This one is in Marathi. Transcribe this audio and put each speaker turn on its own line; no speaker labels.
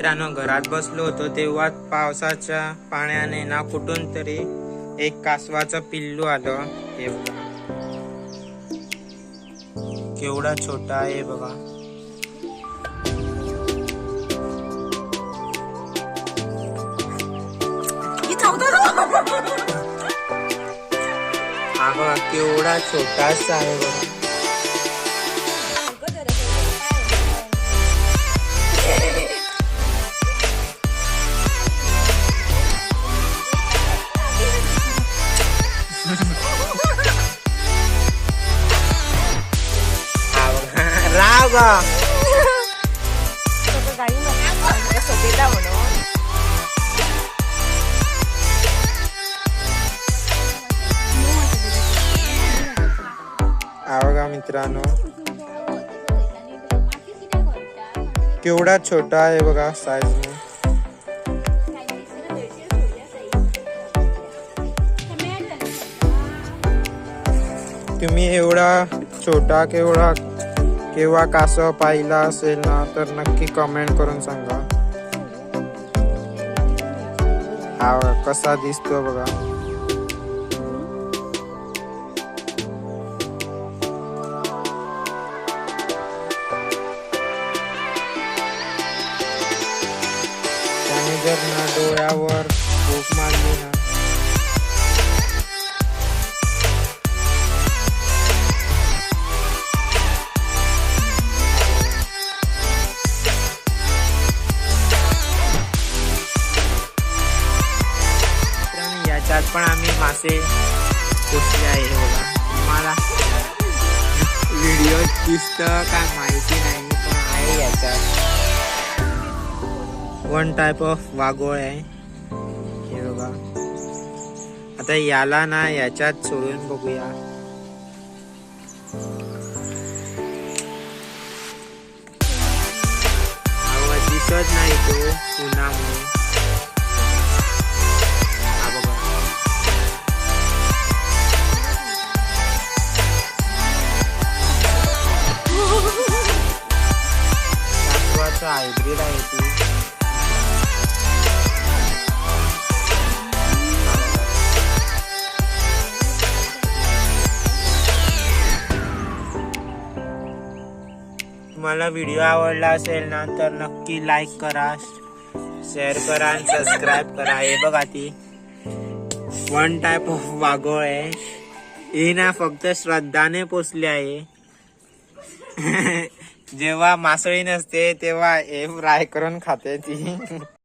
मित्रांनो घरात बसलो होतो तेव्हा पावसाच्या पाण्याने ना कुठून तरी एक कासवाचं पिल्लू आलं. हे बघा. केवढा छोटा आहे बघा. हा बघा केवढा छोटासा आहे बघा. राव गा बघा मित्रांनो. केवढा छोटा आहे बघा साईज तुम्ही एवढा छोटा केवढा किंवा कासव पाहिला असेल ना तर नक्की कमेंट करून सांगा. हा कसा दिसतो बघा. त्याने जर ना डोळ्यावर भूक मारली ना त्यात पण आम्ही मासे पोचले आहे हे बघा. तुम्हाला व्हिडिओ दिसतं काय माहिती नाही पण आहे याच्यात. वन टाइप ऑफ वाघोळ आहे. हे बघा. आता याला ना याच्यात सोडून बघूया. दिसत नाही तो उन्हामुळे हायब्रिड आहे ती. तुम्हाला व्हिडिओ आवडला असेल ना तर नक्की लाईक करा शेअर करा आणि सबस्क्राईब करा. हे बघा ती. वन टाईप ऑफ वाघोळ आहे. ही ना फक्त श्रद्धाने पोचली आहे. जेव्हा मासळी नसते तेव्हा हे फ्राय करून खाते ती.